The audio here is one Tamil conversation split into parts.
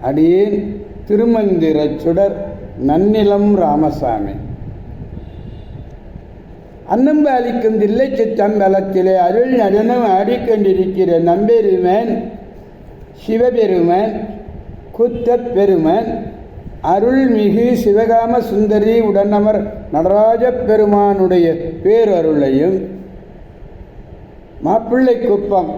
அடியேன் திருமந்திரச் சுடர் நன்னிலம் ராமசாமி. அன்னம்பு அளிக்கும் தில்லை சித்தம்பலத்திலே அருள் நடனம் ஆடிக்கொண்டிருக்கிற நம்பெருமன் சிவபெருமன் குத்தப் பெருமன் அருள்மிகு சிவகாம சுந்தரி உடனமர் நடராஜ பெருமானுடைய பேரருளையும் மாப்பிள்ளை குப்பம்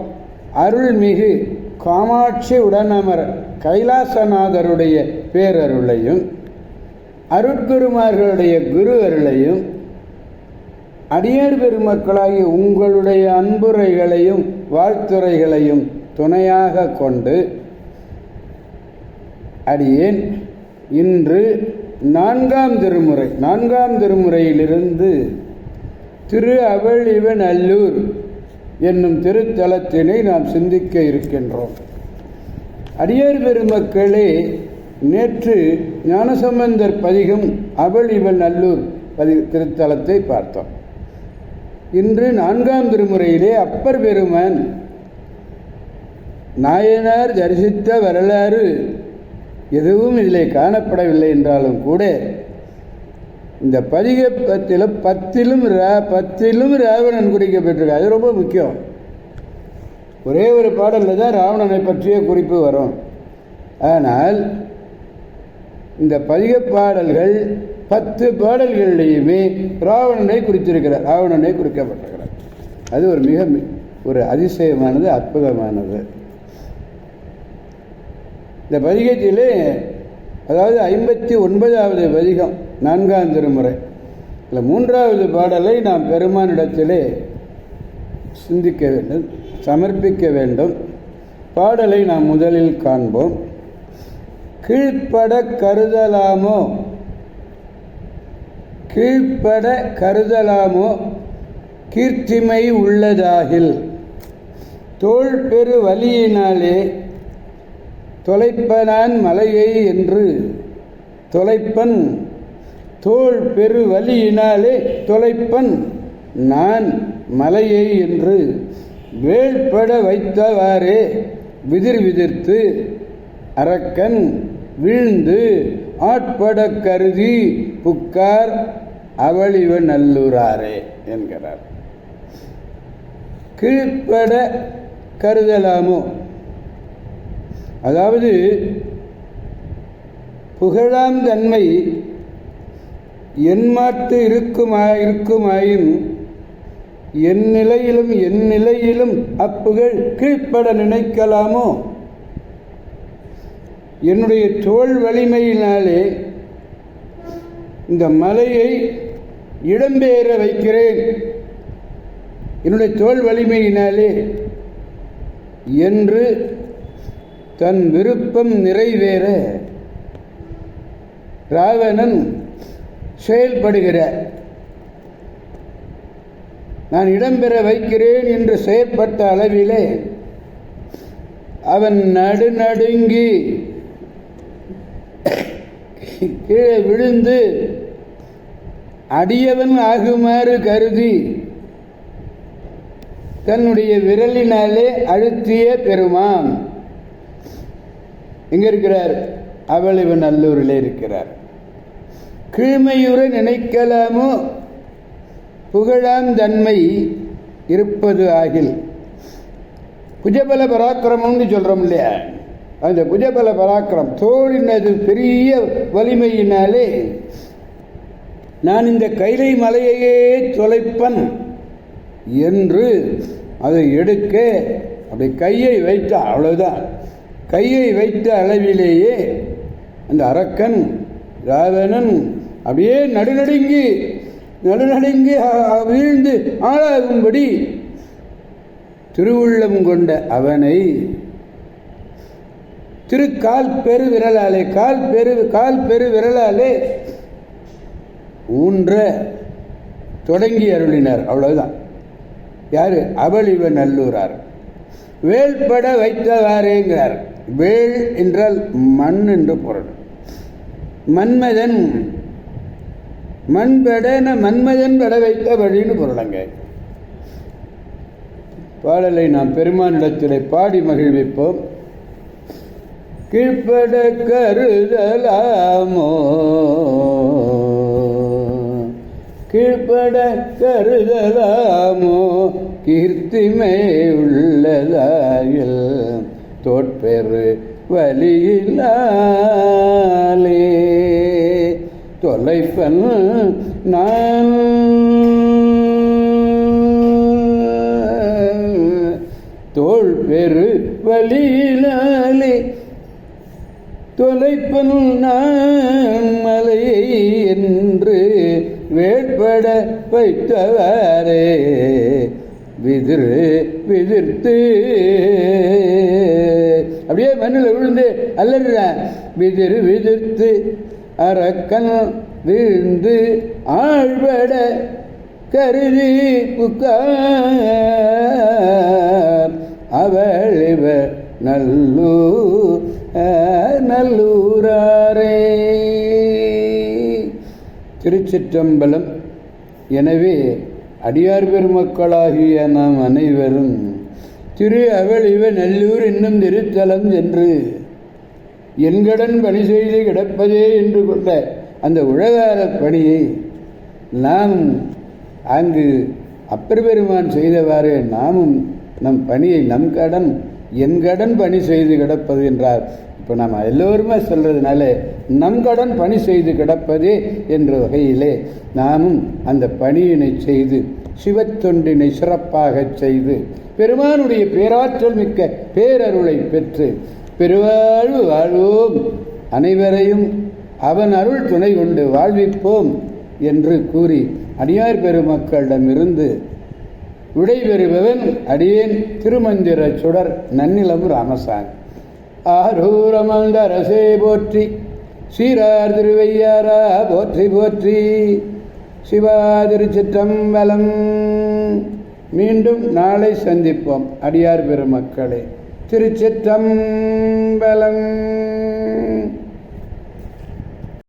அருள்மிகு காமாட்சி உடனமர் கைலாசநாதருடைய பேரருளையும் அருட்குருமார்களுடைய குரு அருளையும் அடியார் பெருமக்களாகிய உங்களுடைய அன்புரைகளையும் வாழ்த்துரைகளையும் துணையாக கொண்டு அடியேன் இன்று நான்காம் திருமுறை நான்காம் திருமுறையிலிருந்து திரு அவளிவன் அல்லூர் என்னும் திருத்தலத்தினை நாம் சிந்திக்க இருக்கின்றோம். அடியார் பெருமக்களே நேற்று ஞானசம்பந்தர் பதிகம் அவள் இவள் நல்லூர் பதி திருத்தலத்தை பார்த்தோம். இன்று நான்காம் திருமுறையிலே அப்பர் பெருமன் நாயனார் தரிசித்த வரலாறு எதுவும் இதில் காணப்படவில்லை என்றாலும் கூட இந்த பதிகப்பத்தில் பத்திலும் ரா பத்திலும் ராவணன் குறிக்கப்பட்டிருக்கு அது ரொம்ப முக்கியம். ஒரே ஒரு பாடலில் தான் ராவணனை பற்றிய குறிப்பு வரும். ஆனால் இந்த பதிக பாடல்கள் பத்து பாடல்களிலேயுமே ராவணனை குறித்திருக்கிறார் ராவணனை குறிக்கப்பட்டிருக்கிறார். அது ஒரு மிக ஒரு அதிசயமானது அற்புதமானது. இந்த பதிகத்திலே அதாவது ஐம்பத்தி ஒன்பதாவது பதிகம் நான்காம் திருமுறை. இல்லை மூன்றாவது பாடலை நாம் பெருமானிடத்திலே சிந்திக்க வேண்டும் சமர்ப்பிக்க வேண்டும். பாடலை நாம் முதலில் காண்போம். கீழ்ப்பட கருதலாமோ? கீழ்ப்பட கருதலாமோ? கீர்த்திமை உள்ளதாகில். தோல் பெரு வலியினாலே தொலைப்பனான் மலையை என்று தொலைப்பன் தோல் பெரு வலியினாலே தொலைப்பன் நான் மலையை என்று. வேள்பட வைத்தவாறே விதிர் விதிர்த்து அரக்கன் வீழ்ந்து ஆட்பட கருதி புக்கார் அவளிவ நல்லூராரே என்கிறார். கீழ்ப்பட கருதலாமோ? அதாவது புகழாம் தன்மை என்மாத்து இருக்குமா இருக்குமாயின் என் நிலையிலும் என் நிலையிலும் அப்புகழ் கீழ்ப்பட நினைக்கலாமோ? என்னுடைய தோல் வலிமையினாலே இந்த மலையை இடம்பெயர வைக்கிறேன். என்னுடைய தோல் வலிமையினாலே என்று தன் விருப்பம் நிறைவேற. ராவணன் செயல்படுகிற. நான் இடம்பெற வைக்கிறேன் என்று செயற்பட்ட அளவிலே அவன் நடுநடுங்கி கீழே விழுந்து அடியவன் ஆகுமாறு கருதி தன்னுடைய விரலினாலே அழுத்திய பெருமான். எங்கே இருக்கிறார்? அவள் இவன் நல்லூரில் இருக்கிறார். கீழ்மையுற நினைக்கலாமோ? புகழாம் தன்மை இருப்பது ஆகில். குஜபல பராக்கிரமம்னு சொல்கிறோம் இல்லையா? அந்த குஜபல பராக்கிரம் தோழினது பெரிய வலிமையினாலே நான் இந்த கைலை மலையையே தொலைப்பன் என்று அதை எடுக்க அப்படி கையை வைத்த அவ்வளவுதான். கையை வைத்த அளவிலேயே அந்த அரக்கன் ராவணன் அப்படியே நடுநடுங்கி நடுநடுங்கி வீழ்ந்து ஆளாகும்படி திருவுள்ளம் கொண்ட அவனை திருக்கால் பெரு விரலாலே கால் பெரு கால் பெரு விரலாலே ஊன்ற தொடங்கி அருளினார். அவ்வளவுதான். யாரு? அவளிவ நல்லூரார். வேள்பட வைத்தவாறேங்கிறார். வேள் என்றால் மண் என்று பொருள். மன்மதன் மண்பெடன மன்மதன் பெட வைத்த வழின்னு பொருளங்க. பாடலை நாம் பெருமானிடத்திலே பாடி மகிழ்விப்போம். கீழ்பட கருதலாமோ? கீழ்பட கருதலாமோ? கீர்த்திமை உள்ளதாயில் தோற்பெரு வழியிலாலே தொலைப்பன் நான். தோல் பெரு வழியிலே தொலைப்பன் நான் மலையை என்று வேட்பட வைத்தவாரே. விதிர் விதிர்த்து. அப்படியே மண்ணில் விழுந்து அல்லறான் விதிர் விதிர்த்து. அரக்கன் விழுந்து ஆழ்பட கருதி புக்கார். அவள் இவர் நல்லூர் நல்லூராரே. திருச்சிற்றம்பலம். எனவே அடியார் பெருமக்களாகிய நாம் அனைவரும் திரு அவளிவ நல்லூர் என்னும் திருத்தலம் சென்று என்கடன் பணி செய்து கிடப்பதே என்று கொண்ட அந்த உழகார பணியை நாம் அங்கு அப்பெருமான் செய்தவாறு நாமும் நம் பணியை நம் கடன் என் கடன் பணி செய்து கிடப்பது என்றார். இப்போ நாம் எல்லோருமே சொல்கிறதுனால நம் கடன் பணி செய்து கிடப்பதே என்ற வகையிலே நாமும் அந்த பணியினை செய்து சிவத்தொண்டினை சிறப்பாக செய்து பெருமானுடைய பேராற்றல் மிக்க பேரருளை பெற்று பெருவாழ்வு வாழ்வோம். அனைவரையும் அவன் அருள் துணை கொண்டு வாழ்விப்போம் என்று கூறி அடியார் பெருமக்களிடமிருந்து விடைபெறுபவன் அடியேன் திருமந்திர சுடர் நன்னிலம் ராமசாமி. ஆரூரமந்தரசே போற்றி சீரார் திருவையாரா போற்றி போற்றி சிவா திருச்சிற்றம்பலம். மீண்டும் நாளை சந்திப்போம் அடியார் பெருமக்களே. திருச்சிற்றம்பலம்.